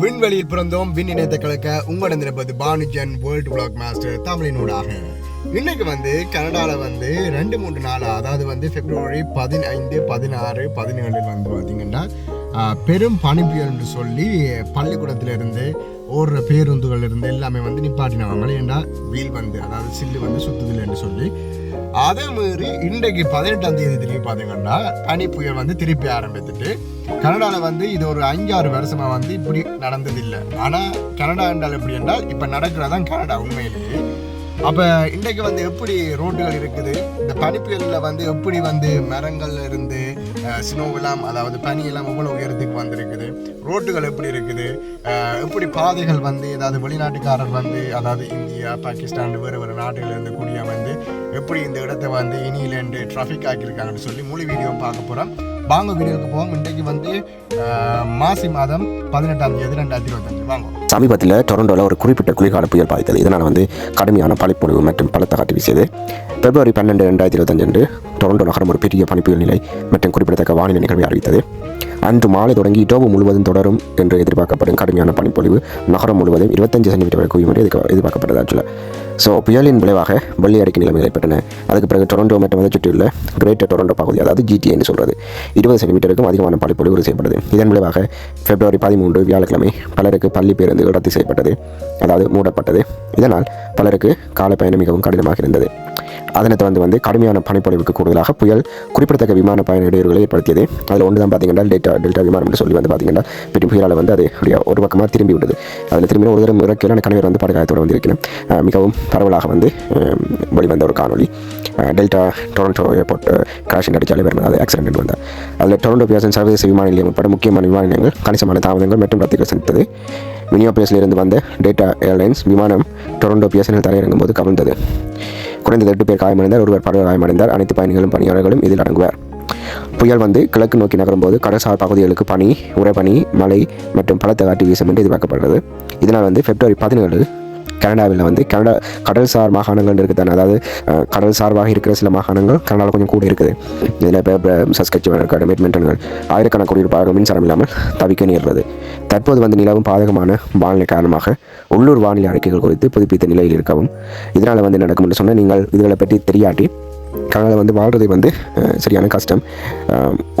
விண்வெளியில் பிறந்தோம். விண் இணையத்தை கலக்க உங்களிடம் இருப்பது பானுஜன் வேர்ல்டு பிளாக் மாஸ்டர் தமிழினூடாக இன்னைக்கு வந்து கனடாவில் வந்து ரெண்டு மூன்று நாள் அதாவது வந்து பிப்ரவரி பதினைந்து பதினாறு பதினேழில் வந்து பார்த்தீங்கன்னா பெரும் பனி புயல் என்று சொல்லி பள்ளிக்கூடத்திலிருந்து ஓடுற பேருந்துகள் இருந்து எல்லாமே வந்து நிப்பாட்டினாங்க. ஏன்னா வீல் வந்து அதாவது சில்லு வந்து சுத்துதில்லை என்று சொல்லி அதே மாதிரி இன்றைக்கு பதினெட்டாம் தேதி திருப்பி பார்த்தீங்கன்னா பனி புயல் வந்து திருப்பி ஆரம்பித்துட்டு கனடாவில் வந்து இது ஒரு அஞ்சாறு வருஷமாக வந்து இப்படி நடந்ததில்லை. ஆனால் கனடா என்றால் எப்படி என்றால் இப்போ நடக்கிறதான் கனடா உண்மையிலேயே. அப்போ இன்றைக்கு வந்து எப்படி ரோட்டுகள் இருக்குது? இந்த பனிப்புயலில் வந்து எப்படி வந்து மரங்கள்ல இருந்து ஸ்னோவெல்லாம் அதாவது பனி எல்லாம் எவ்வளோ உயரத்துக்கு வந்திருக்குது? ரோட்டுகள் எப்படி இருக்குது? எப்படி பாதைகள் வந்து ஏதாவது வெளிநாட்டுக்காரர் வந்து அதாவது இந்தியா பாகிஸ்தான் வேறு வேறு நாடுகள் கூடிய வந்து எப்படி இந்த இடத்த வந்து இனியிலேருந்து ட்ராஃபிக் ஆக்கியிருக்காங்கன்னு சொல்லி முழு வீடியோ பார்க்க போகிறோம் வாங்க வீடியோக்கு போவோம். இன்றைக்கு வந்து மாசி மாதம் பதினெட்டாம் தேதி ரெண்டாயிரத்தி இருபத்தஞ்சு. வாங்க. சமீபத்தில் டொரண்டோவில் ஒரு குறிப்பிட்ட குளிர்கால புயல் பாதித்தது. இதனால் வந்து கடுமையான பனிப்பொழிவு மற்றும் பலத்த காட்டி வீசியது. பிப்ரவரி பன்னெண்டு ரெண்டாயிரத்தி இருபத்தஞ்சு அன்று டொரண்டோ நகரம் ஒரு பெரிய பனிப்புயல் நிலை மற்றும் குறிப்பிடத்தக்க வானிலை நிகழ்வை அறிவித்தது. அன்று மாலை தொடங்கி டோபு முழுவதும் தொடரும் என்று எதிர்பார்க்கப்படும் கடுமையான பனிப்பொழிவு நகரம் முழுவதும் இருபத்தஞ்சு சென்டிமீட்டர் வரை குவியும் என்று எதிர்பார்க்கப்பட்டது ஆக்சுவலாக ஸோ புயலின் விளைவாக வெள்ளை அடிக்கு நிலைமை ஏற்பட்டன. அதுக்கு பிறகு டொரண்டோ மற்றும் அதை சுற்றியுள்ள கிரேட்டர் டொரண்டோ பகுதி அதாவது ஜிடிஏன்னு சொல்கிறது இருபது சென்டிமீட்டருக்கும் அதிகமான பனிப்பொழிவு செய்யப்பட்டது. இதன் விளைவாக பிப்ரவரி பதிமூன்று வியாழக்கிழமை பலருக்கு பள்ளி பேருந்துகள் ரத்து செய்யப்பட்டது அதாவது மூடப்பட்டது. இதனால் பலருக்கு காலப்பயணம் பயணம் மிகவும் கடினமாக இருந்தது. அதனை தொடர்ந்து வந்து கடுமையான பனிப்பொழிவுக்கு கூடுதலாக புயல் குறிப்பிடத்தக்க விமான பயண இடையூறுகளை ஏற்படுத்தியது. அதில் ஒன்று தான் பார்த்தீங்கன்னா டெல்டா டெல்டா விமானம் என்று சொல்லி வந்து பார்த்தீங்கன்னா பெரிய புயலால் வந்து அது அப்படியே ஒரு பக்கமாக திரும்பி விட்டது அதில் திரும்பி ஒரு தரம் இறக்கையில் அந்த கணவர் வந்து படுகாயத்தோடு வந்திருக்கிறேன் மிகவும் பரவலாக வந்து வெளிவந்த ஒரு காணொளி. டெல்டா டொரண்டோ ஏர்போர்ட் கிராஷ் அடிச்சாலே வருது அது ஆக்சிடென்ட் வந்தார். அதில் டொரண்டோ பியாசன் சர்வதேச விமான நிலையம் உட்பட முக்கியமான விமான நிலையங்கள் கணிசமான தாமதங்கள் மற்றும் ரத்துகள் சந்தித்தது மினியோபியஸிலிருந்து வந்த டேட்டா ஏர்லைன்ஸ் விமானம் டொரண்டோ பியாசனில் தரையிறங்கும் போது கவிழ்ந்தது. குறைந்தது எட்டு பேர் காயமடைந்தார் ஒருவர் படுகை காயமடைந்தார் அனைத்து பயணிகளும் பணியாளர்களும் இதில் அடங்குவர். புயல் வந்து கிழக்கு நோக்கி நகரும் போது கடற்சார் பகுதிகளுக்கு பனி உறைபனி மழை மற்றும் பலத்த காட்டி வீசும் என்று எதிர்பார்க்கப்படுகிறது இதனால் வந்து பிப்ரவரி பதினேழு கனடாவில் வந்து கனடா கடல்சார் மாகாணங்கள் இருக்குது தானே. அதாவது கடல் சார்பாக இருக்கிற சில மாகாணங்கள் கனடாவில் கொஞ்சம் கூட இருக்குது. இதில் இப்போ சஸ்கச்சுவன் இருக்காடு மெட்மெண்டன்கள் ஆயிரக்கணக்கான குடியிருப்பாளர்கள் மின்சாரம் இல்லாமல் தவிக்க நேர்றது தற்போது வந்து நிலவும் பாதகமான வானிலை காரணமாக உள்ளூர் வானிலை அறிக்கைகள் குறித்து புதுப்பித்த நிலையில் இருக்கவும் இதனால் வந்து நடக்கும் என்று சொன்னால் நீங்கள் இதுகளை பற்றி தெரியாட்டி கனடாவில் வந்து வாழ்கிறது வந்து சரியான கஷ்டம்.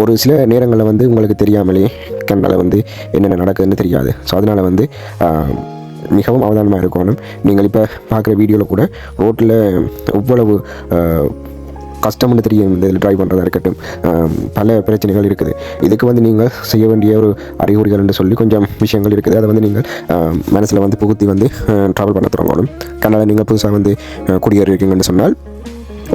ஒரு சில நேரங்களில் வந்து உங்களுக்கு தெரியாமலே கனடாவில் வந்து என்னென்ன நடக்குதுன்னு தெரியாது. ஸோ அதனால் வந்து மிகவும் அவதானமாக இருக்கணும் நீங்கள் இப்போ பார்க்குற வீடியோவில் கூட ரோட்டில் எவ்வளவு கஷ்டம்னு தெரியும் இந்த இதில் ட்ரைவ் பண்ணுறதா இருக்கட்டும். பல பிரச்சனைகள் இருக்குது. இதுக்கு வந்து நீங்கள் செய்ய வேண்டிய ஒரு அறிகுறிகள் என்று சொல்லி கொஞ்சம் விஷயங்கள் இருக்குது. அதை வந்து நீங்கள் மனசில் வந்து புகுத்தி வந்து ட்ராவல் பண்ண தொடங்கணும். கனடாவில் நீங்கள் புதுசாக வந்து குடியேறி இருக்கீங்கன்னு சொன்னால்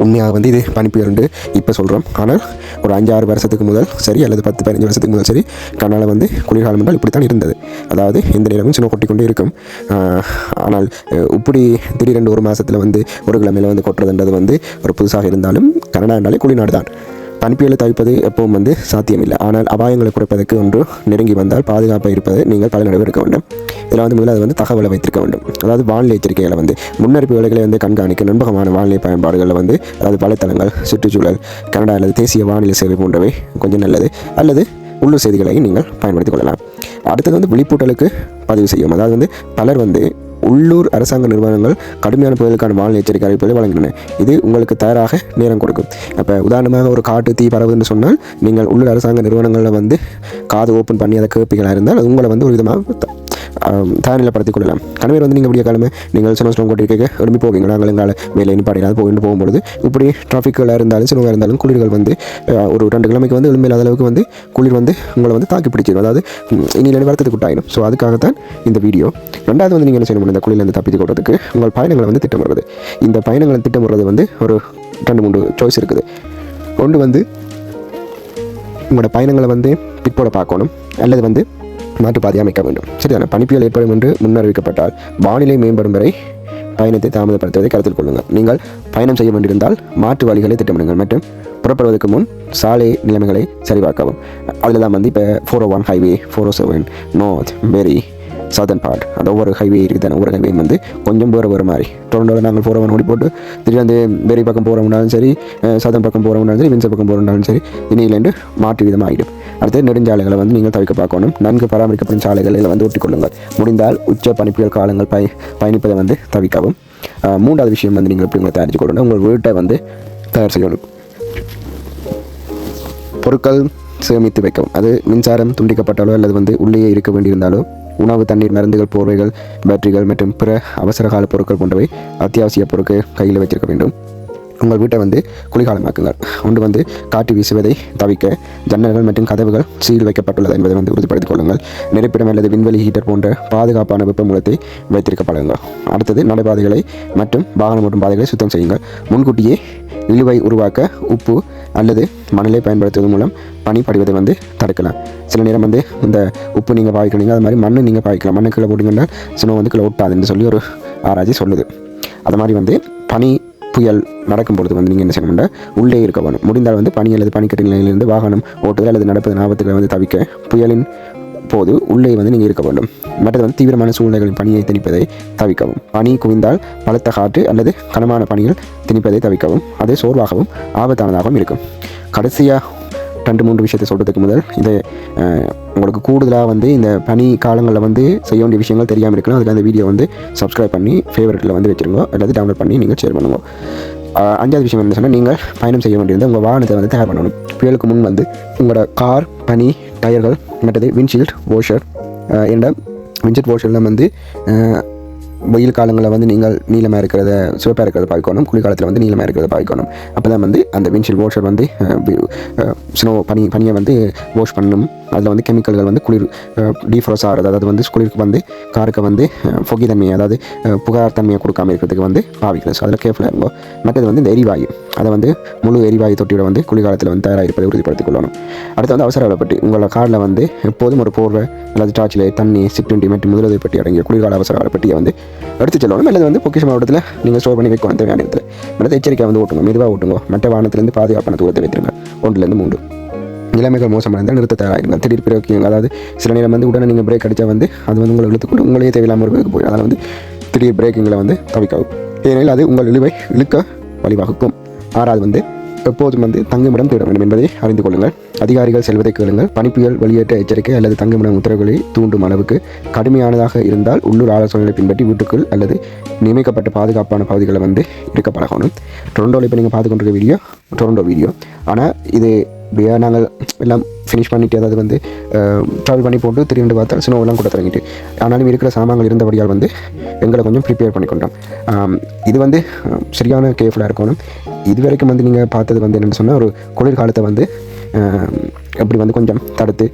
உண்மையாக வந்து இது பனிப்புயல்ண்டு இப்போ சொல்கிறோம் ஆனால் ஒரு அஞ்சாறு வருஷத்துக்கு முதல் சரி அல்லது பத்து பதினஞ்சு வருஷத்துக்கு முதல் சரி கனடாவில் வந்து குளிர்காலம் என்றால் இப்படி தான் இருந்தது. அதாவது எந்த நேரமும் சின்ன கொட்டி கொண்டே இருக்கும். ஆனால் இப்படி திடீரென்று ஒரு மாதத்தில் வந்து ஒரு கிழமையில் வந்து கொட்டுறதுன்றது வந்து ஒரு புதுசாக இருந்தாலும் கனடா என்றாலே குளிர்நாடு தான் பனிப்புயலை தவிப்பது எப்பவும் வந்து சாத்தியமில்லை. ஆனால் அபாயங்களை குறைப்பதற்கு ஒன்று நெருங்கி வந்தால் பாதுகாப்பாக இருப்பது நீங்கள் பல நடவடிக்கை வேண்டும். இதில் வந்து முதல்ல அது வந்து தகவலை வைத்திருக்க வேண்டும். அதாவது வானிலை எச்சரிக்கைகளை வந்து முன்னறிப்பு வேலைகளை வந்து கண்காணிக்க நம்பகமான வானிலை பயன்பாடுகளில் வந்து அதாவது வலைத்தளங்கள் சுற்றுச்சூழல் கனடா அல்லது தேசிய வானிலை சேவை போன்றவை கொஞ்சம் நல்லது. அல்லது உள்ளூர் செய்திகளை நீங்கள் பயன்படுத்திக் கொள்ளலாம். அடுத்தது வந்து விழிப்பூட்டலுக்கு பதிவு செய்யும். அதாவது வந்து பலர் வந்து உள்ளூர் அரசாங்க நிறுவனங்கள் கடுமையான புயலுக்கான வானிலை எச்சரிக்கை அறிவிப்புகளை வழங்கின இது உங்களுக்கு தயாராக நேரம் கொடுக்கும். அப்போ உதாரணமாக ஒரு காட்டு தீ பரவுதுன்னு சொன்னால் நீங்கள் உள்ளூர் அரசாங்க நிறுவனங்களில் வந்து காது ஓப்பன் பண்ணி அதை கேட்பீர்களாக இருந்தால் அது உங்களை வந்து ஒரு விதமாக த- ஆம், கொள்ளலாம். கணவர் வந்து நீங்கள் விடிய காலமே நீங்கள் சின்ன ஸ்டோன் கொட்டிருக்க விரும்பி போவீங்க. நாங்கள் எங்களால் மேலே நிப்பாடினால் போகிட்டு போகும்பொழுது இப்படி டிராஃபிக்கில் இருந்தாலும் சின்னவாக இருந்தாலும் குளிர்கள் வந்து ஒரு ரெண்டு கிழமைக்கு வந்து எலும்பில்லாத அளவுக்கு வந்து குளிர் வந்து உங்களை வந்து தாக்கி பிடிச்சிடும் அதாவது ம், வரத்துக்கு வருத்தத்துக்கு ஸோ அதுக்காகத்தான் இந்த வீடியோ ரெண்டாவது வந்து நீங்கள் என்ன செய்யணும்? இந்த குளிரிலிருந்து தப்பித்து கொள்றதுக்கு உங்கள் பயணங்களை வந்து திட்டமிடுறது. இந்த பயணங்களை திட்டமிடுறது வந்து ஒரு ரெண்டு மூணு சாய்ஸ் இருக்குது. ஒன்று வந்து உங்களோட பயணங்களை வந்து பிற்போட பார்க்கணும். அல்லது வந்து மாற்றுப்பாதை அமைக்க வேண்டும். சரிதானே? பனிப்புயல் ஏற்படும் என்று முன்னறிவிக்கப்பட்டால் வானிலை மேம்படும் வரை பயணத்தை தாமதப்படுத்துவதை கருத்தில் கொள்ளுங்கள். நீங்கள் பயணம் செய்ய வேண்டியிருந்தால் மாற்று வழிகளை திட்டமிடுங்கள் மற்றும் புறப்படுவதற்கு முன் சாலை நிலைமைகளை சரிபார்க்கவும். அதில் தான் வந்து இப்போ four O one highway four O seven north பெரி சதன் பார்ட் அந்த ஒவ்வொரு ஹைவே இருக்குது ஒவ்வொரு ஹைவே வந்து கொஞ்சம் போகிற வர மாதிரி. டொரண்டோவில் நாங்கள் போகிறவன் ஓடி போட்டு திடீர்னு அந்த பெரிய பக்கம் போகிறவனாலும் சரி சதன் பக்கம் போகிறவனாலும் சரி வின்சர் பக்கம் போகிறவனாலும் சரி இனியிலேருந்து மாற்று விதமாகிடும் அடுத்து நெடுஞ்சாலைகளை வந்து நீங்கள் தவிர்க்க பார்க்கணும். நன்கு பராமரிக்கப்படும் சாலைகளில் வந்து ஒட்டிக்கொள்ளுங்கள். முடிந்தால் உச்ச பனிப்புயல் காலங்கள் பய பயணிப்பதை வந்து தவிர்க்கவும். மூன்றாவது விஷயம் வந்து நீங்கள் எப்படி உங்களை தயாரித்து கொள்ளணும்? உங்கள் வீட்டை வந்து தயார் செய்யணும் பொருட்கள் சேமித்து வைக்கவும். அது மின்சாரம் துண்டிக்கப்பட்டாலோ அல்லது வந்து உள்ளேயே இருக்க வேண்டியிருந்தாலோ உணவு தண்ணீர் மருந்துகள் போர்வைகள் பேட்டரிகள் மற்றும் பிற அவசரகால பொருட்கள் போன்றவை அத்தியாவசிய பொருட்கள் கையில் வச்சிருக்க வேண்டும். உங்கள் வீட்டை வந்து குளிர்காலமாக்குங்கள். ஒன்று வந்து காற்று வீசுவதை தவிர்க்க ஜன்னல்கள் மற்றும் கதவுகள் சீல் வைக்கப்பட்டுள்ளது என்பதை வந்து உறுதிப்படுத்திக் கொள்ளுங்கள். நெருப்பிடம் அல்லது விண்வெளி ஹீட்டர் போன்ற பாதுகாப்பான வெப்பமூலத்தை வைத்திருக்க பழகுங்கள். அடுத்தது நடைபாதைகளை மற்றும் வாகனம் ஓட்டும் பாதைகளை சுத்தம் செய்யுங்கள். முன்கூட்டியே இழுவை உருவாக்க உப்பு அல்லது மணலை பயன்படுத்துவதன் மூலம் பனி படிவதை வந்து தடுக்கலாம். சில நேரம் வந்து இந்த உப்பு நீங்கள் பாவிக்கிறீங்க அது மாதிரி மண்ணு நீங்கள் பாய்க்கலாம். மண்ணை கீழே போட்டிங்கன்னா ஸ்னோ வந்து கீழே ஒட்டாதுன்னு சொல்லி ஒரு ஆராய்ச்சி சொல்லுது. அது மாதிரி வந்து பனி புயல் நடக்கும் பொழுது வந்து நீங்கள் என்ன செய்யணும்னா உள்ளே இருக்க வேணும். முடிந்தால் வந்து பனி அல்லது பனிக்கட்டி நிலையிலிருந்து வாகனம் ஓட்டுதல் அல்லது நடப்பது ஆபத்துகளை வந்து தவிர்க்க புயலின் போது உள்ளே வந்து நீங்கள் இருக்க வேண்டும். மற்றது வந்து தீவிரமான சூழ்நிலைகளில் பணியை திணிப்பதை தவிர்க்கவும். பனி குவிந்தால் பலத்த காற்று அல்லது கனமான பணியில் திணிப்பதை தவிர்க்கவும். அது சோர்வாகவும் ஆபத்தானதாகவும் இருக்கும். கடைசியாக ரெண்டு மூன்று விஷயத்தை சொல்கிறதுக்கு முதல் இதை உங்களுக்கு கூடுதலாக வந்து இந்த பனி காலங்களில் வந்து செய்ய வேண்டிய விஷயங்கள் தெரியாமல் இருக்கலாம். அதில் அந்த வீடியோ வந்து சப்ஸ்கிரைப் பண்ணி ஃபேவரட்டில் வந்து வச்சுருங்க. அல்லது டவுன்லோட் பண்ணி நீங்கள் ஷேர் பண்ணுங்க. அஞ்சாவது விஷயம் என்ன சொன்னால் நீங்கள் பயணம் செய்ய வேண்டியது உங்கள் வாகனத்தை வந்து தயார் பண்ணணும். புயலுக்கு முன் வந்து உங்களோட கார் பனி டயர்கள் மற்றது விண்ட்ஷீல்ட் வாஷர் என்ற விண்ட்ஷீல்ட் வாஷர்லாம் வந்து வெயில் காலங்களில் வந்து நீங்கள் நீளமாக இருக்கிறத சிவப்பாக இருக்கிறத பார்க்கணும் குளிர்காலத்தில் வந்து நீளமாக இருக்கிறத பார்க்கணும் அப்போ தான் வந்து அந்த விண்ட்ஷீல்ட் வாஷர் வந்து ஸ்னோ பனி பனியை வந்து வாஷ் பண்ணணும். அதில் வந்து கெமிக்கல்கள் வந்து குளிர் டீஃப்ரோஸ் ஆகிறது அதாவது வந்து குளிருக்கு வந்து காருக்கு வந்து பொகி தன்மையை அதாவது புகார் தன்மையை கொடுக்காம இருக்கிறதுக்கு வந்து பாவிக்கிறது ஸோ அதில் கேர்ஃபுல்லாக இருக்கும் மற்றது வந்து இந்த எரிவாயு. அதை வந்து முழு எரிவாயு தொட்டியோட வந்து குளிர்காலத்தில் வந்து தயாராக இருப்பதை உறுதிப்படுத்திக் கொள்ளணும். அடுத்து வந்து அவசர பட்டி உங்களோட காரில் வந்து எப்போதும் ஒரு போர்வை அல்லது டார்ச்சில் தண்ணி சிற்றுண்டி மற்றும் முதலுதவி பெட்டி அடங்கிய குளிர்கால அவசர பெட்டியை வந்து எடுத்து செல்லணும். அல்லது வந்து பொக்கிஷ மாவட்டத்தில் நீங்கள் ஸ்டோர் பண்ணி வைக்கணும். தேவையான இடத்துல மற்ற எச்சரிக்கை வந்து ஓட்டுங்க. மெதுவாக ஓட்டுங்க. மற்ற வாகனத்திலேருந்து பாதுகாப்பான தூரத்தை வைத்திருங்க ஒன்றுலேருந்து மூன்று. நிலைமைகள் மோசமடைந்தால் நிறுத்த தயாராகிருங்க திடீர் பிரேக்கிங் அதாவது சில நேரம் வந்து உடனே நீங்கள் பிரேக் அடித்தா வந்து அது வந்து உங்களை இழுத்துக்கொண்டு உங்களையே தேவையில்லாமல் ஒரு போய் போயிடும். அதனால் வந்து திடீர் பிரேக்கிங்களை வந்து தவிக்கவும் ஏனெனில் அது உங்கள் இழுவை இழுக்க வழிவகுக்கும். ஆறாவது வந்து எப்போதும் வந்து தங்குமிடம் தேட வேண்டும் என்பதை அறிந்து கொள்ளுங்கள். அதிகாரிகள் செல்வதை கேளுங்கள். பணிப்புகள் வெளியேற்ற எச்சரிக்கை அல்லது தங்குமிடம் உத்தரவுகளை தூண்டும் அளவுக்கு கடுமையானதாக இருந்தால் உள்ளூர் ஆலோசனைகளை பின்பற்றி வீட்டுக்குள் அல்லது நியமிக்கப்பட்ட பாதுகாப்பான பகுதிகளை வந்து இருக்க பழகணும். டொரண்டோவில் இப்போ நீங்கள் பார்த்து கொண்டிருக்க வீடியோ டொரண்டோ வீடியோ. ஆனால் இது அப்படியே நாங்கள் எல்லாம் ஃபினிஷ் பண்ணிவிட்டு அதாவது வந்து ட்ராவல் பண்ணி போட்டு திரும்பி பார்த்தா ஸ்னோவெல்லாம் கூட தொடங்கிட்டு ஆனாலும் இருக்கிற சாமான்கள் இருந்தபடியால் வந்து எங்களை கொஞ்சம் ப்ரிப்பேர் பண்ணிக்கொண்டோம். இது வந்து சரியான கேர்ஃபுல்லாக இருக்கணும். இது வரைக்கும் வந்து நீங்கள் பார்த்தது வந்து என்னென்னு சொன்னால் ஒரு குளிர்காலத்தை வந்து அப்படி வந்து கொஞ்சம் தடுத்து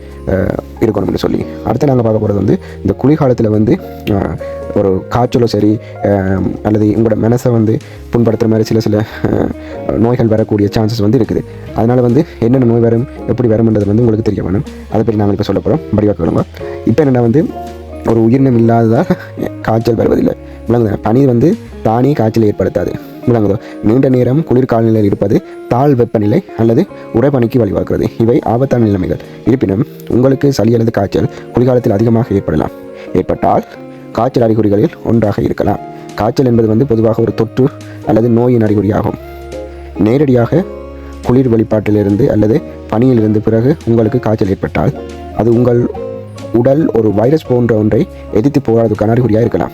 இருக்கணும்னு சொல்லி. அடுத்து நாங்கள் பார்க்க போகிறது வந்து இந்த குளிர்காலத்தில் வந்து ஒரு காய்ச்சலோ சரி அல்லது உங்களோட மனசை வந்து புண்படுத்துகிற மாதிரி சில சில நோய்கள் வரக்கூடிய சான்சஸ் வந்து இருக்குது. அதனால் வந்து என்னென்ன நோய் வரும் எப்படி வரும்ன்றது வந்து உங்களுக்கு தெரிய வேணும். அதை பற்றி நாங்கள் இப்போ சொல்ல போகிறோம் இப்போ என்னென்னா வந்து ஒரு உயிரினம் இல்லாததால் காய்ச்சல் வருவதில்லை. விளங்குது பனி வந்து தானே காய்ச்சல் ஏற்படுத்தாது. விளங்குதோ? நீண்ட நேரம் குளிர் காலநிலையில் இருப்பது தாழ் வெப்பநிலை அல்லது உறைபனிக்கு வழிவகுக்கிறது. இவை ஆபத்தான நிலைமைகள். இருப்பினும் உங்களுக்கு சளி அல்லது காய்ச்சல் குளிர்காலத்தில் அதிகமாக ஏற்படலாம். ஏற்பட்டால் காய்ச்சல் அறிகுறிகளில் ஒன்றாக இருக்கலாம். காய்ச்சல் என்பது வந்து பொதுவாக ஒரு தொற்று அல்லது நோயின் அறிகுறியாகும். நேரடியாக குளிர் வெளிப்பாட்டிலிருந்து அல்லது பனியிலிருந்து பிறகு உங்களுக்கு காய்ச்சல் ஏற்பட்டால் அது உங்கள் உடல் ஒரு வைரஸ் போன்ற ஒன்றை எதிர்த்து போகிறதுக்கான அறிகுறியாக இருக்கலாம்.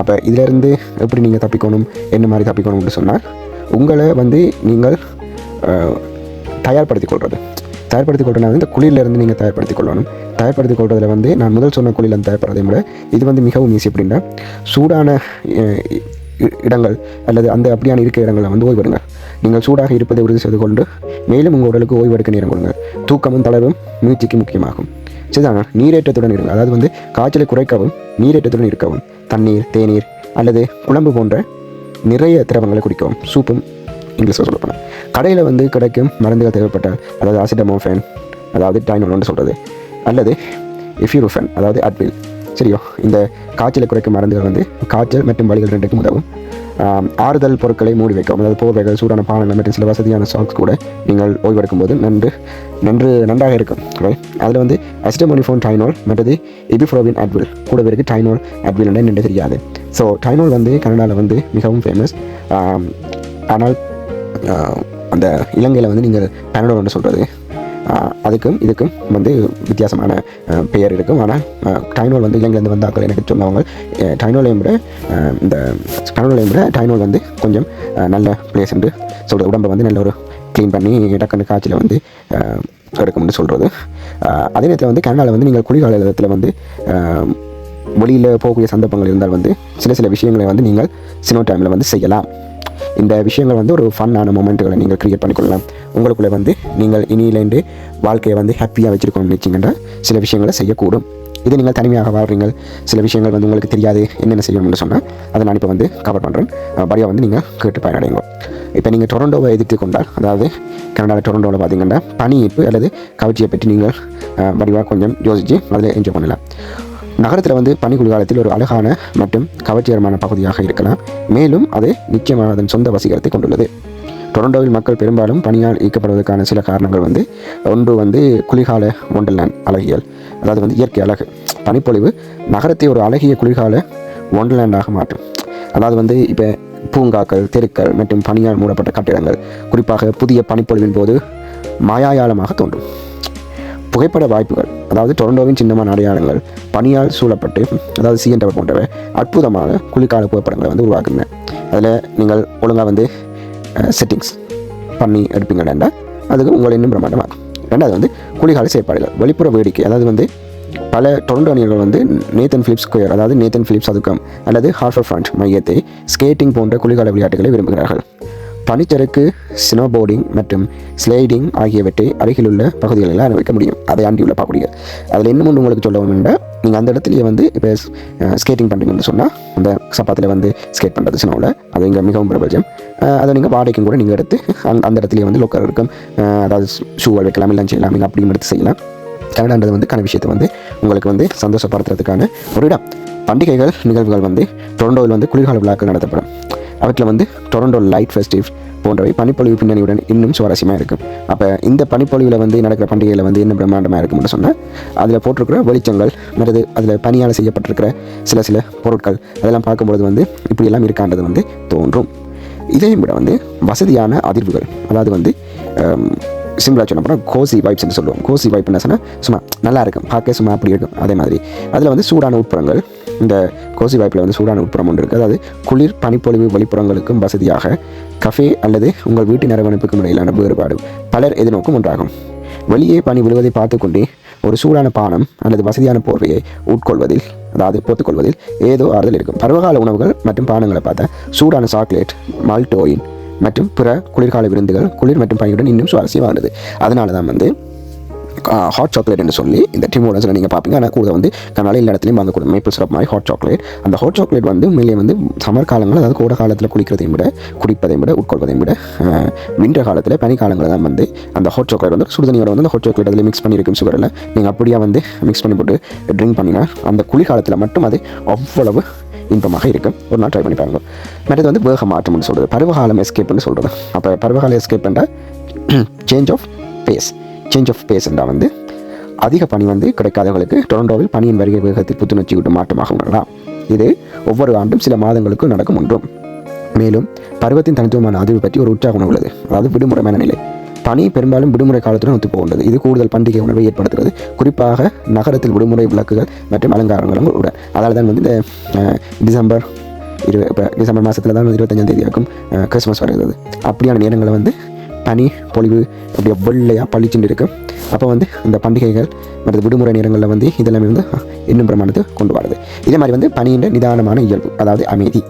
அப்போ இதிலிருந்து எப்படி நீங்கள் தப்பிக்கணும் என்ன மாதிரி தப்பிக்கணும்னு சொன்னால் உங்களை வந்து நீங்கள் தயார்படுத்திக் கொள்வது. தயார்படுத்திக் கொள்றதுனா வந்து இந்த குளிர்லேருந்து நீங்கள் தயார்படுத்திக் கொள்ளணும் தயார்படுத்திக் கொள்றதுல வந்து நான் முதல் சொன்ன குளிரில் தயார்படுறதை விட இது வந்து மிகவும் ஈஸி அப்படின்னா சூடான இடங்கள் அல்லது அந்த அப்படியான இருக்க இடங்களில் வந்து ஓய்வெடுங்க. நீங்கள் சூடாக இருப்பதை உறுதி செய்து கொண்டு மேலும் உங்கள் உடலுக்கு ஓய்வெடுக்க நேரம் கொடுங்க. தூக்கமும் தளர்வும் முயற்சிக்கு முக்கியமாகும். சரிதானா? நீரேற்றத்துடன் இருங்க. அதாவது வந்து காய்ச்சலை குறைக்கவும் நீரேற்றத்துடன் இருக்கவும் தண்ணீர் தேநீர் அல்லது குழம்பு போன்ற நிறைய திரவங்களை குடிக்கவும் சூப்பும் இங்கிலீஷில் சொல்ல போனேன். கடையில் வந்து கிடைக்கும் மருந்துகள் தேவைப்பட்ட அதாவது ஆசிடமோஃபேன் அதாவது டைனோன்னு சொல்கிறது அல்லது எஃபியூரோஃபன் அதாவது அட்வில் சரியோ? இந்த காய்ச்சலை குறைக்கும் மருந்துகள் வந்து காய்ச்சல் மற்றும் வலிகள் ரெண்டுக்கும் உதவும். ஆறுதல் பொருட்களை மூடி வைக்கும் அதாவது போர்வைகள் சூடான பானங்கள் மற்றும் சில வசதியான சாக்ஸ் கூட நீங்கள் ஓய்வெடுக்கும் போது நன்று நன்று நன்றாக இருக்கும். ரைட் அதில் வந்து அஸ்டமோனிஃபோன் டைனோல் மற்றது இபிஃப்ரோவின் அட்வில் கூட பேருக்கு டைனோல் அட்வில் நின்று தெரியாது. ஸோ டைனோல் வந்து கனடாவில் வந்து மிகவும் ஃபேமஸ் ஆனால் அந்த இலங்கையில் வந்து நீங்கள் பேனடோல்னு சொல்கிறது அதுக்கும் இதுக்கும் வந்து வித்தியாசமான பெயர் இருக்கும். ஆனால் டைனோல் வந்து இலங்கையிலேருந்து வந்தாக்கள் எனக்கு சொன்னவங்க டைனோலையும் விட இந்த டைனோலையும் விட டைனோல் வந்து கொஞ்சம் நல்ல பிளேஸ் என்று சொல்கிறது உடம்பை வந்து நல்ல ஒரு க்ளீன் பண்ணி டக்குன்னு காய்ச்சலை வந்து எடுக்கும்னு சொல்கிறது அதே நேரத்தில் வந்து கனடாவில் வந்து நீங்கள் குளிர்காலத்தில் வந்து வெளியில் போகக்கூடிய சந்தர்ப்பங்கள் இருந்தால் வந்து சில சில விஷயங்களை வந்து நீங்கள் சினோ டைமில் வந்து செய்யலாம். இந்த விஷயங்கள் வந்து ஒரு ஃபன்னான மொமெண்ட்டுகளை நீங்கள் க்ரியேட் பண்ணிக்கொள்ளலாம். உங்களுக்குள்ளே வந்து நீங்கள் இனியிலேருந்து வாழ்க்கையை வந்து ஹாப்பியாக வச்சுருக்கணும்னு நினச்சிங்கன்னா சில விஷயங்களை செய்யக்கூடும். இது நீங்கள் தனிமையாக வாழ்றீங்க சில விஷயங்கள் வந்து உங்களுக்கு தெரியாது என்னென்ன செய்யணும்னு சொன்னால் அதை நான் இப்போ வந்து கவர் பண்ணுறேன் படியாக வந்து நீங்கள் கேட்டு பயனடைங்க. இப்போ நீங்கள் டொரண்டோவை எதிர்த்து கொண்டால் அதாவது கனடாவில் டொரண்டோவில் பார்த்தீங்கன்னா பனியீர்ப்பு அல்லது கவர்ச்சியை பற்றி நீங்கள் வடிவாக கொஞ்சம் யோசித்து அதில் என்ஜாய் பண்ணலாம். நகரத்தில் வந்து பனி குளிர்காலத்தில் ஒரு அழகான மற்றும் கவர்ச்சிகரமான பகுதியாக இருக்கலாம். மேலும் அது நிச்சயமாக அதன் சொந்த வசீகரத்தை கொண்டுள்ளது. டொரண்டோவில் மக்கள் பெரும்பாலும் பனியால் ஈர்க்கப்படுவதற்கான சில காரணங்கள் வந்து ஒன்று வந்து குளிர்கால ஒண்டர்லேண்ட் அழகியல் அதாவது வந்து இயற்கை அழகு. பனிப்பொழிவு நகரத்தை ஒரு அழகிய குளிர்கால ஒண்டர்லேண்டாக மாற்றும். அதாவது வந்து இப்போ பூங்காக்கள் தெருக்கள் மற்றும் பனியால் மூடப்பட்ட கட்டிடங்கள் குறிப்பாக புதிய பனிப்பொழிவின் போது மாயாயாலமாக தோன்றும். புகைப்பட வாய்ப்புகள் அதாவது டொரண்டோவின் சின்னமான அடையாளங்கள் பனியால் சூழப்பட்டு அதாவது சிஎன் டவர் போன்றவை அற்புதமான குளிர்கால புகைப்படங்களை வந்து உருவாக்குங்க அதில் நீங்கள் ஒழுங்காக வந்து செட்டிங்ஸ் பண்ணி எடுப்பீங்கன்னா அதுக்கு உங்களை இன்னும் பிரமாண்டமாகும் ரெண்டாவது வந்து குளிர்கால செயற்பாடுகள் வெளிப்புற வேடிக்கை அதாவது வந்து பல டொரண்டோனியர்கள் வந்து நேத்தன் ஃபிலிப்ஸ் ஸ்கொயர் அதாவது நேத்தன் ஃபிலிப்ஸ் அதுக்கம் அல்லது ஹார்ஃபர் ஃப்ரண்ட் மையத்தை ஸ்கேட்டிங் போன்ற குளிர்கால விளையாட்டுகளை விரும்புகிறார்கள். பனிச்சறுக்கு ஸ்னோபோர்டிங் மற்றும் ஸ்லைடிங் ஆகியவற்றை அருகிலுள்ள பகுதிகளில் அனுபவிக்க முடியும். அதை ஆண்டியுள்ள பார்க்கக்கூடிய. அதில் இன்னும் ஒன்று உங்களுக்கு சொல்ல வேணும்னா நீங்கள் அந்த இடத்துலயே வந்து இப்போ ஸ்கேட்டிங் பண்ணுறீங்கன்னு சொன்னால் அந்த சப்பாத்தில் வந்து ஸ்கேட் பண்ணுறது ஸ்னோவில் அது இங்கே மிகவும் பிரபஞ்சம். அதை நீங்கள் வாடகைக்கும் கூட நீங்கள் எடுத்து அந்த அந்த இடத்துலயே வந்து லோக்கர் இருக்கும். அதாவது ஷூவை வைக்கலாம் எல்லாம் செய்யலாம் நீங்கள் அப்படியும் எடுத்து செய்யலாம். கனடான்றது வந்து கன விஷயத்தை வந்து உங்களுக்கு வந்து சந்தோஷப்படுத்துறதுக்கான ஒரு இடம். பண்டிகைகள் நிகழ்வுகள் வந்து டொரண்டோவில் வந்து குளிர்கால விழாக்கள் நடத்தப்படும். அவற்றில் வந்து டொரண்டோ லைட் ஃபெஸ்டிவ் போன்றவை பனிப்பொழிவு பின்னணியுடன் இன்னும் சுவாரஸ்யமாக இருக்கும். அப்போ இந்த பனிப்பொழிவில் வந்து நடக்கிற பண்டிகையில் வந்து என்ன பிரம்மாண்டமாக இருக்கும்னு சொன்னால் அதில் போட்டிருக்கிற வெளிச்சங்கள் மற்றது அதில் பனியால் செய்யப்பட்டிருக்கிற சில சில பொருட்கள் அதெல்லாம் பார்க்கும்பொழுது வந்து இப்படியெல்லாம் இருக்கான்றது வந்து தோன்றும். இதையும் விட வந்து வசதியான அதிர்வுகள் அதாவது வந்து சிம்பிளாக சொன்ன போனால் கோசி வைப்ஸ்னு சொல்லுவோம். கோசி வைப் என்ன சொன்னால் சும்மா நல்லா இருக்கும் பார்க்க சும்மா அப்படி இருக்கும் அதே மாதிரி. அதில் வந்து சூடான உட்புறங்கள் இந்த கோசி வாய்ப்பில் வந்து சூடான உட்புறம் ஒன்று இருக்குது அதாவது குளிர் பனிப்பொழிவு வெளிப்புறங்களுக்கும் வசதியாக கஃபே அல்லது உங்கள் வீட்டு நிறுவனப்புக்கும் இடையிலான வேறுபாடு பலர் எதிர்நோக்கும் ஒன்றாகும். வெளியே பனி விழுவதை பார்த்துக்கொண்டே ஒரு சூடான பானம் அல்லது வசதியான போர்வையை உட்கொள்வதில் அதாவது போத்துக்கொள்வதில் ஏதோ ஆறுதல் இருக்கும். பருவகால உணவுகள் மற்றும் பானங்களை பார்த்தா சூடான சாக்லேட் மால்டோயின் மற்றும் பிற குளிர்கால விருந்துகள் குளிர் மற்றும் பனியுடன் இன்னும் சுவாரஸ்யமானது. அதனால தான் வந்து ஹாட் சாக்லேட் என்று சொல்லி இந்த டிமோடஸில் நீங்கள் பார்ப்பீங்க. ஆனால் கூட வந்து கனால எல்லா இடத்துலையும் வாங்கக்கூடும் மேப்பிள் சிரப் மாதிரி ஹாட் சாக்லேட் அந்த ஹாட் சாக்லேட் வந்து உண்மையிலே வந்து சமர் காலங்கள் அதாவது கோடை காலத்தில் குளிக்கிறதையும் விட குடிப்பதையும் விட உட்கொள்வதையும் விட விண்டர் காலத்தில் பனி காலங்களில் தான் வந்து அந்த ஹாட் சாக்லேட் வந்து சுடுதண்ணியோட வந்து அந்த ஹாட் சாக்லேட் அதில் மிக்ஸ் பண்ணியிருக்கும் சுகரில் நீங்கள் அப்படியே வந்து மிக்ஸ் பண்ணி போட்டு ட்ரிங்க் பண்ணினா அந்த குளிர்காலத்தில் மட்டும் அது அவ்வளவு இன்பமாக இருக்கும். ஒரு நாள் ட்ரை பண்ணி பாருங்க. மற்றது வந்து வேக மாற்றம்னு சொல்கிறது பருவகாலம் எஸ்கேப்னு சொல்கிறது அப்போ பருவகால எஸ்கேப் என்றால் change of pace change of pace என்றால் வந்து அதிக பனி வந்து கிடைக்காதவர்களுக்கு டொரண்டோவில் பனியின் வருகை வேகத்தில் புத்துணர்ச்சி விட்டு மாற்றமாக உணரலாம் இது ஒவ்வொரு ஆண்டும் சில மாதங்களுக்கு நடக்கும் ஒன்றும் மேலும் பருவத்தின் தனித்துவமான அதிர்வு பற்றி ஒரு உற்சாக உள்ளது. அதாவது விடுமுறையான நிலை. பனி பெரும்பாலும் விடுமுறை காலத்துடன் ஒத்து போகின்றது. இது கூடுதல் பண்டிகை உணர்வை ஏற்படுத்துகிறது. குறிப்பாக நகரத்தில் விடுமுறை விளக்குகள் மற்றும் அலங்காரங்களும் உடன் அதனால தான் வந்து இந்த டிசம்பர் இரு இப்போ டிசம்பர் மாதத்தில் தான் இருபத்தஞ்சாம் தேதி வரைக்கும் கிறிஸ்மஸ் வருகிறது. அப்படியான நேரங்களை வந்து பனி பொழிவு அப்படியே வெள்ளையாக பளிச்சுன்னு இருக்கும் அப்போ வந்து இந்த பண்டிகைகள் மற்ற விடுமுறை நேரங்களில் வந்து இதெல்லாமே வந்து இன்னும் பிரமாணத்தை கொண்டு வரது இதே மாதிரி வந்து பனியின் நிதானமான இயல்பு அதாவது அமைதி.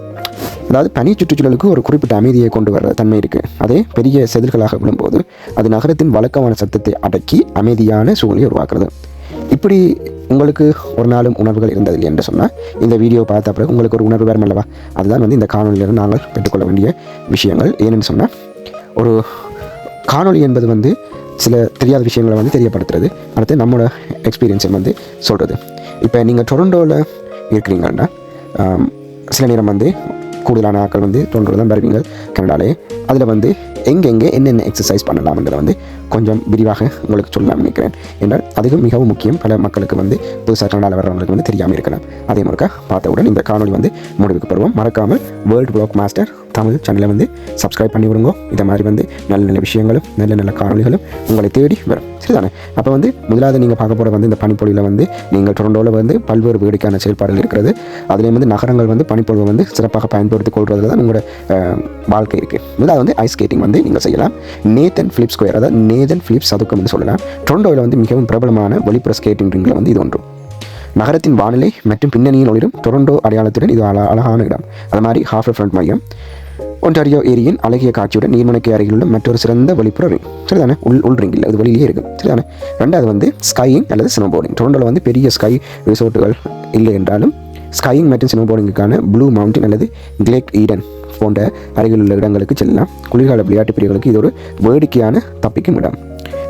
அதாவது பனி சுற்றுச்சூழலுக்கு ஒரு குறிப்பிட்ட அமைதியை கொண்டு வர தன்மை இருக்குது அதே பெரிய செதில்களாக விழும்போது அது நகரத்தின் வழக்கமான சத்தத்தை அடக்கி அமைதியான சூழ்நிலை உருவாக்குறது. இப்படி உங்களுக்கு ஒரு நாளும் உணர்வுகள் இருந்ததில்லை என்று சொன்னால் இந்த வீடியோ பார்த்த பிறகு உங்களுக்கு ஒரு உணர்வு வேறு அல்லவா அதுதான் வந்து இந்த காணொலியிலிருந்து நாங்கள் பெற்றுக்கொள்ள வேண்டிய விஷயங்கள். ஏன்னு சொன்னால் ஒரு காணொளி என்பது வந்து சில தெரியாத விஷயங்களை வந்து தெரியப்படுத்துறது. அடுத்து நம்மளோட எக்ஸ்பீரியன்ஸை வந்து சொல்கிறது இப்போ நீங்கள் டொரண்டோவில் இருக்கிறீங்கன்னா சில நேரம் வந்து கூடுதலான ஆட்கள் வந்து தொன்று தான் வருவீங்க கனடாலே. அதில் வந்து எங்கெங்கே என்னென்ன எக்ஸசைஸ் பண்ணலாம்ன்றதை வந்து கொஞ்சம் விரிவாக உங்களுக்கு சொல்லலாம் நினைக்கிறேன். என்றால் அதுவும் மிகவும் முக்கியம். பல மக்களுக்கு வந்து புதுசாக கனடாவில் வர்றவங்களுக்கு வந்து தெரியாமல் இருக்கலாம். அதே முறைக்கா பார்த்தவுடன் இந்த காணொளி வந்து முடிவுக்கு பெறுவோம் மறக்காமல் வேர்ல்டு பிளாக் மாஸ்டர் தமிழ் சேனலை வந்து சப்ஸ்கிரைப் பண்ணி விடுங்க இதை மாதிரி வந்து நல்ல நல்ல விஷயங்களும் நல்ல நல்ல காணொலிகளும் உங்களை தேடி வரும். சரிதானே? அப்போ வந்து முதலாவது நீங்கள் பார்க்க போகிற வந்து இந்த பனிப்பொழியில் வந்து நீங்கள் டொரண்டோவில் வந்து பல்வேறு வேடிக்கையான செயல்பாடுகள் இருக்கிறது. அதுலேயும் வந்து நகரங்கள் வந்து பனிப்பொழிவை வந்து சிறப்பாக பயன்படுத்திக் கொள்வதில் தான் உங்களோட வாழ்க்கை இருக்குது முதலாவது வந்து ஐஸ் ஸ்கேட்டிங் வந்து நீங்கள் செய்யலாம். நேத்தன் ஃபிலிப் ஸ்கொயர் அதாவது நேதன் ஃபிலிப் சதுக்கம் என்று சொல்லலாம். டொரண்டோவில் வந்து மிகவும் பிரபலமான வெளிப்புற ஸ்கேட்டிங் ரிங்கில் வந்து இது ஒன்று. நகரத்தின் வானிலை மற்றும் பின்னணியில் ஒளிரும் டொரண்டோ அடையாளத்துடன் இது அழ அழகான இடம். அது மாதிரி ஹாஃப் ஃப்ரண்ட் மையம். ஒன்டாரியோ ஏரியின் அழகிய காட்சியுடன் நீர்மனைக்கு அருகில் உள்ள மற்றொரு சிறந்த வெளிப்புற ரிங் சரிதானே? உள் உள் ரிங் இல்லை அது வெளியிலே இருக்கும் சரிதானே? ரெண்டாவது வந்து ஸ்கையிங் அல்லது ஸ்னோ போர்டிங் டொரண்டோவில் வந்து பெரிய ஸ்கை ரிசோர்ட்டுகள் இல்லை என்றாலும் ஸ்கையிங் மற்றும் ஸ்னோ போர்டிங்குக்கான ப்ளூ மவுண்டன் அல்லது கிளேக் ஈடன் போன்ற அருகில் உள்ள இடங்களுக்கு செல்லலாம். குளிர்கால விளையாட்டு பிரிவுகளுக்கு இது ஒரு வேடிக்கையான தப்பிக்கும் இடம்.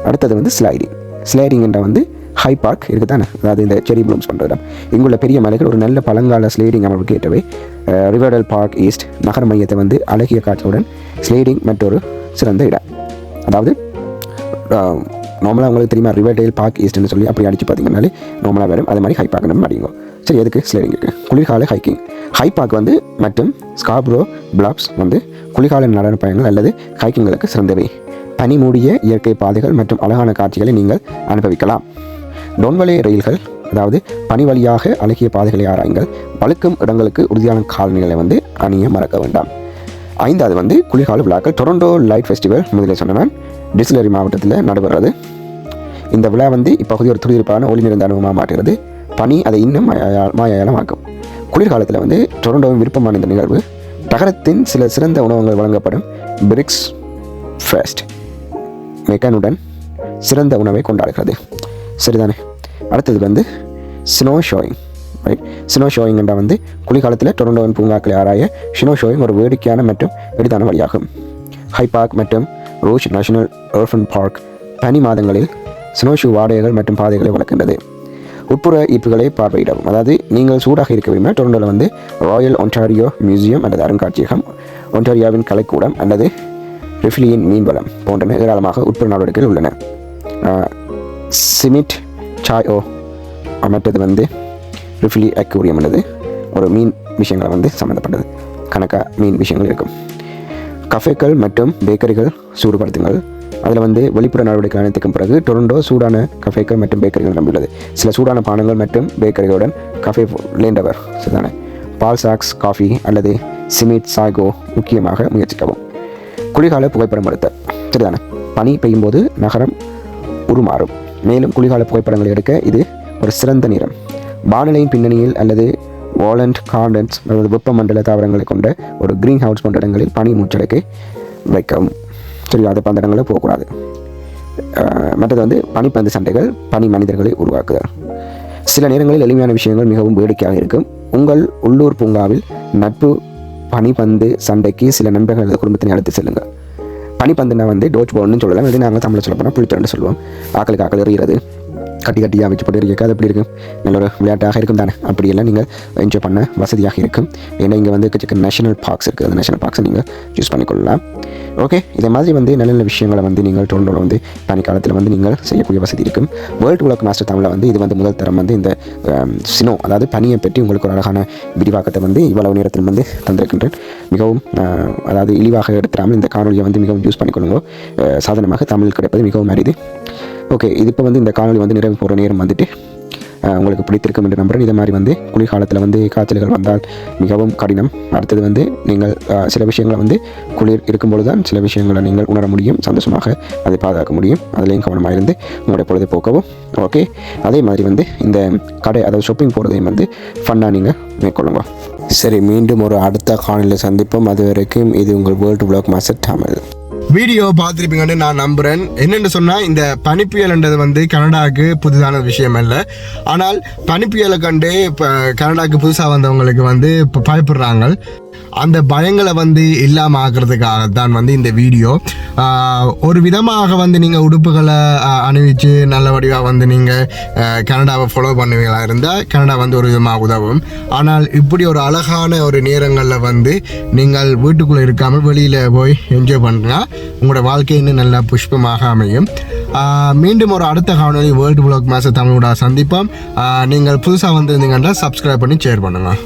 அடுத்தது வந்து ஸ்லைடிங் ஸ்லைடிங் என்ற வந்து ஹை பார்க் இருக்குது தானே அதாவது இந்த செரி ப்ளூம்ஸ் பண்ணுற இடம். இங்குள்ள பெரிய மலைகள் ஒரு நல்ல பழங்கால ஸ்லேடிங் அமைப்புக்கு ஏற்றவை ரிவர்டல் பார்க் ஈஸ்ட் நகர மையத்தை வந்து அழகிய காட்சியுடன் ஸ்லேடிங் மற்றொரு சிறந்த இடம். அதாவது நார்மலாக உங்களுக்கு தெரியுமா ரிவர்டேல் பார்க் ஈஸ்ட்னு சொல்லி அப்படி அடிச்சு பார்த்தீங்கன்னாலே நார்மலாக வரும். அதே மாதிரி ஹை பார்க் நம்ம அடிங்க. சரி எதுக்கு ஸ்லேடிங் இருக்குது குளிர்கால ஹைக்கிங் ஹை பார்க் வந்து மற்றும் ஸ்காப்ரோ பிளாப்ஸ் வந்து குளிர்கால நடன பயணங்கள் அல்லது ஹைக்கிங்களுக்கு சிறந்தவை. பனி மூடிய இயற்கை பாதைகள் மற்றும் அழகான காட்சிகளை நீங்கள் அனுபவிக்கலாம். டொன்வலே ரயில்கள் அதாவது பனி வழியாக அழகிய பாதைகளை ஆராயுங்கள். பழுக்கும் இடங்களுக்கு உறுதியான காலநிலை வந்து அணிய மறக்க வேண்டாம். ஐந்தாவது வந்து குளிர்கால விழாக்கள். டொரண்டோ லைட் ஃபெஸ்டிவல் முதலில் சொன்னேன் டிஸ்லரி மாவட்டத்தில் நடைபெறுறது இந்த விழா வந்து இப்பகுதி ஒரு துடிதுடிப்பான ஒளி நிறைந்த அனுபவமாக மாற்றுகிறது. பனி அதை இன்னும் மாயா- குளிர்காலத்தில் வந்து டொரண்டோவின் விருப்பமான இந்த நிகழ்வு நகரத்தின் சில சிறந்த உணவுகள் வழங்கப்படும் பிரிக்ஸ் ஃபேஸ்ட் மெக்கனுடன் சிறந்த உணவை கொண்டாடுகிறது. சரிதானே? அடுத்தது வந்து snowshoeing right snowshoeing என்ற வந்து குளிர்காலத்தில் டொரண்டோவின் பூங்காக்களை ஆராய ஸ்னோ ஷோயிங் ஒரு வேடிக்கையான மற்றும் எளிதான வழியாகும். ஹை பார்க் மற்றும் ரோஷ் நேஷனல் எர்ஃபன் பார்க் பனி மாதங்களில் ஸ்னோ ஷூ வாடகைகள் மற்றும் பாதைகளை வளர்க்கின்றது. உட்புற ஈர்ப்புகளை பார்வையிடவும். அதாவது நீங்கள் சூடாக இருக்க விரும்பினால் டொரண்டோவில் வந்து ராயல் ஒன்டாரியோ மியூசியம் அல்லது அருங்காட்சியகம் ஒன்டாரியாவின் கலைக்கூடம் அல்லது ரிஃபிலியின் மீன்வளம் போன்றன ஏராளமாக உட்புற நடவடிக்கைகள் உள்ளன. சிமிட் சாயோ ஓ வந்து ரிஃபிலி அக்யூரியம் உள்ளது. ஒரு மீன் விஷயங்களை வந்து சம்மந்தப்பட்டது கணக்காக மீன் விஷயங்கள் இருக்கும். கஃபேக்கள் மற்றும் பேக்கரிகள் சூடுபடுத்துங்கள். அதில் வந்து வெளிப்புற நடவடிக்கை அனைத்துக்கும் பிறகு டொரண்டோ சூடான கஃபேக்கள் மற்றும் பேக்கரிகள் நம்பியுள்ளது சில சூடான பானங்கள் மற்றும் பேக்கரிகளுடன் கஃபே லேண்டவர் சரிதானே பால் சாக்ஸ் காஃபி அல்லது சிமிட் சாகோ முக்கியமாக முயற்சிக்கவும். குளிர்கால புகைப்படம் எடுத்தல் சரிதானே பனி பெய்யும் போது நகரம் உருமாறும். மேலும் குளிர்கால புகைப்படங்களை எடுக்க இது ஒரு சிறந்த நிறம் வானிலையின் பின்னணியில் அல்லது வாலண்ட் கார்டன்ஸ் அல்லது வெப்பமண்டல தாவரங்களை கொண்ட ஒரு க்ரீன் ஹவுஸ் போன்ற இடங்களில் பனி மூச்சடைக்கு வைக்கவும். சரி அது அந்த இடங்களில் போகக்கூடாது. மற்றது வந்து பனிப்பந்து சண்டைகள் பனி மனிதர்களை உருவாக்குதல். சில நேரங்களில் எளிமையான விஷயங்கள் மிகவும் வேடிக்கையாக இருக்கும். உங்கள் உள்ளூர் பூங்காவில் நட்பு பனிப்பந்து சண்டைக்கு சில நண்பர்கள் அல்லது குடும்பத்தினை அழைத்து செல்லுங்கள். பனிப்பந்துனா வந்து டோச் போடணும்னு சொல்லலாம் இது நாங்கள் தமிழை சொல்ல போனால் புளித்தரண்டு சொல்லுவோம். ஆக்களுக்கு ஆக்கள் எறிகிறது. கட்டி கட்டியாக வச்சு போட்டு எறியக்க அது எப்படி இருக்கும் நல்ல ஒரு விளையாட்டாக இருக்கும் தானே. அப்படியெல்லாம் நீங்கள் என்ஜாய் பண்ண வசதியாக இருக்கும். ஏன்னா இங்கே வந்து எக்கச்சக்க நேஷனல் பார்க்ஸ் இருக்குது அந்த நேஷனல் பார்க்ஸை நீங்கள் சூஸ் பண்ணிக்கொள்ளலாம். ஓகே இதே மாதிரி வந்து நல்ல நல்ல விஷயங்களை வந்து நீங்கள் டொரண்டோவில் வந்து பனிக்காலத்தில் வந்து நீங்கள் செய்யக்கூடிய வசதி இருக்கும். வேர்ல்டு உலக மாஸ்டர் தமிழில் வந்து இது வந்து முதல் தரம் வந்து இந்த சினோ அதாவது பனியை பற்றி உங்களுக்கு ஒரு அழகான விரிவாக்கத்தை வந்து இவ்வளவு நேரத்தில் வந்து தந்திருக்கின்றேன். மிகவும் அதாவது இழிவாக எடுத்துடாமல் இந்த காணொலியை வந்து மிகவும் யூஸ் பண்ணிக்கொள்ளுங்க. சாதனமாக தமிழ் கிடைப்பது மிகவும் அரிது. ஓகே இது இப்போ வந்து இந்த காணொலி வந்து நிறைவு போகிற நேரம் வந்துட்டு உங்களுக்கு பிடித்திருக்கும் என்று நம்புகிறேன் இதே மாதிரி வந்து குளிர்காலத்தில் வந்து காய்ச்சல்கள் வந்தால் மிகவும் கடினம். அடுத்தது வந்து நீங்கள் சில விஷயங்களை வந்து குளிர் இருக்கும்பொழுது தான் சில விஷயங்களை நீங்கள் உணர முடியும். சந்தோஷமாக அதை பாதுகாக்க முடியும். அதுலேயும் கவனமாக இருந்து உங்களுடைய பொழுதுபோக்கவும் ஓகே அதே மாதிரி வந்து இந்த கடை அதாவது ஷாப்பிங் போகிறதையும் வந்து ஃபன்னாக நீங்கள் மேற்கொள்ளுங்க. சரி மீண்டும் ஒரு அடுத்த காணொலியில் சந்திப்போம். அது வரைக்கும் இது உங்கள் world blog master Tamil video பார்த்துருப்பீங்கன்னு நான் நம்புகிறேன் என்னென்னு சொன்னால் இந்த பனிப்புயல்ன்றது வந்து கனடாவுக்கு புதுதான விஷயம் இல்லை ஆனால் பனிப்புயலை கண்டு இப்போ கனடாவுக்கு புதுசாக வந்தவங்களுக்கு வந்து இப்போ பயப்படுறாங்க. அந்த பயங்களை வந்து இல்லாமல் ஆக்குறதுக்காக தான் வந்து இந்த வீடியோ. ஒரு விதமாக வந்து நீங்கள் உடுப்புகளை அணிவிச்சு நல்ல வடிவாக வந்து நீங்கள் கனடாவை ஃபாலோ பண்ணுவீங்களா இருந்தால் கனடா வந்து ஒரு விதமாக உதவும். ஆனால் இப்படி ஒரு அழகான ஒரு நேரங்களில் வந்து நீங்கள் வீட்டுக்குள்ளே இருக்காமல் வெளியில் போய் என்ஜாய் பண்ணுறா உங்களோட வாழ்க்கை இன்னும் நல்லா புஷ்பமாக அமையும். மீண்டும் ஒரு அடுத்த காணொலி வேர்ல்டு பிளாக் மேச தமிழோட சந்திப்போம். நீங்கள் புதுசாக வந்திருந்தீங்கன்னா சப்ஸ்கிரைப் பண்ணி ஷேர் பண்ணுங்கள்